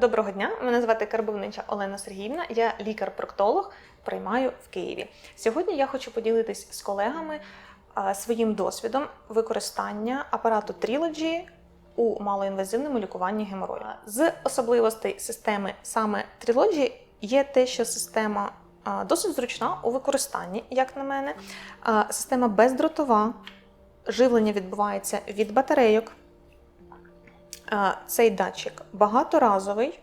Доброго дня, мене звати Карбовнича Олена Сергіївна. Я лікар-проктолог, приймаю в Києві. Сьогодні я хочу поділитись з колегами своїм досвідом використання апарату Trilogy у малоінвазивному лікуванні геморою. З особливостей системи саме Trilogy є те, що система досить зручна у використанні, як на мене. Система бездротова, живлення відбувається від батарейок. Цей датчик багаторазовий,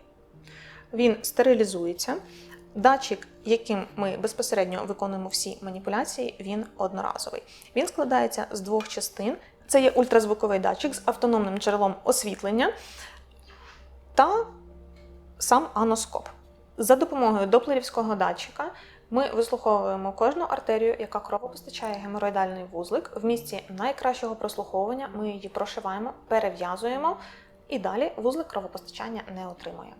він стерилізується. Датчик, яким ми безпосередньо виконуємо всі маніпуляції, він одноразовий. Він складається з двох частин. Це є ультразвуковий датчик з автономним джерелом освітлення та сам аноскоп. За допомогою доплерівського датчика ми вислуховуємо кожну артерію, яка кровопостачає геморроїдальний вузлик. В місці найкращого прослуховування ми її прошиваємо, перев'язуємо і далі вузлик кровопостачання не отримує.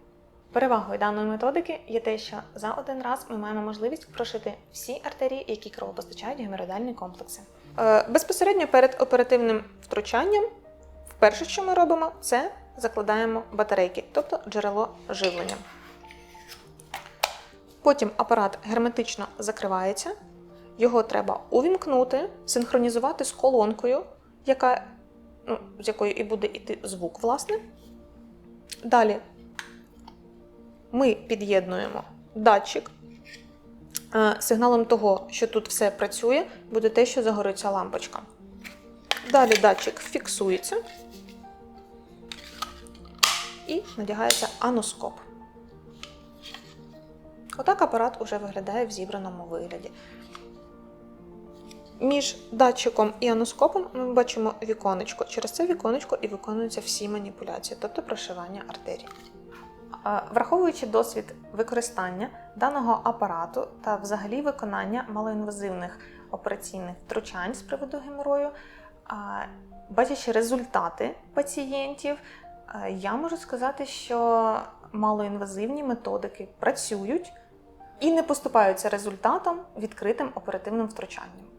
Перевагою даної методики є те, що за один раз ми маємо можливість прошити всі артерії, які кровопостачають геморроїдальні комплекси. Е, Безпосередньо перед оперативним втручанням, вперше, що ми робимо, це закладаємо батарейки, тобто джерело живлення. Потім апарат герметично закривається, його треба увімкнути, синхронізувати з колонкою, яка, з якої і буде йти звук, власне. Далі ми під'єднуємо датчик. Е, Сигналом того, що тут все працює, буде те, що загориться лампочка. Далі датчик фіксується і надягається аноскоп. Отак апарат уже виглядає в зібраному вигляді. Між датчиком і аноскопом ми бачимо віконечко. Через це віконечко і виконуються всі маніпуляції, тобто прошивання артерій. Враховуючи досвід використання даного апарату та взагалі виконання малоінвазивних операційних втручань з приводу геморою, бачачи результати пацієнтів, я можу сказати, що малоінвазивні методики працюють і не поступаються результатом відкритим оперативним втручанням.